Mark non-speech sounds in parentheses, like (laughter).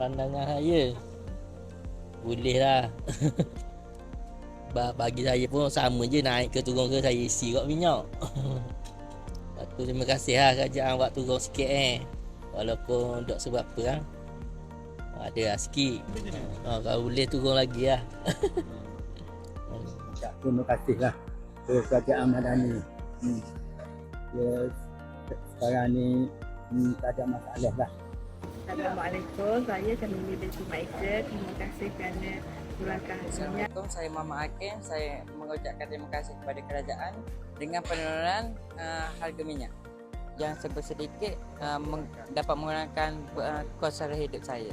pandangan saya boleh lah (laughs) Ba- bagi saya pun sama je naik ke turun ke saya isi kot minyak (laughs) Lepas tu terima kasih lah kerajaan buat turun sikit eh Walaupun tak seberapa lah Ada lah sikit ha, Kalau boleh turun lagi lah (laughs) terima kasih lah ke kerajaan Madani. Hmm. Ya, sekarang ni hmm, tak ada masalah lah. Assalamualaikum, saya Jamili binti Maisa. Terima kasih kerana. Assalamualaikum, saya Muhammad Hakim. Saya mengucapkan terima kasih kepada kerajaan dengan penurunan uh, harga minyak yang sebesar sedikit uh, dapat mengurangkan uh, kos sara hidup saya.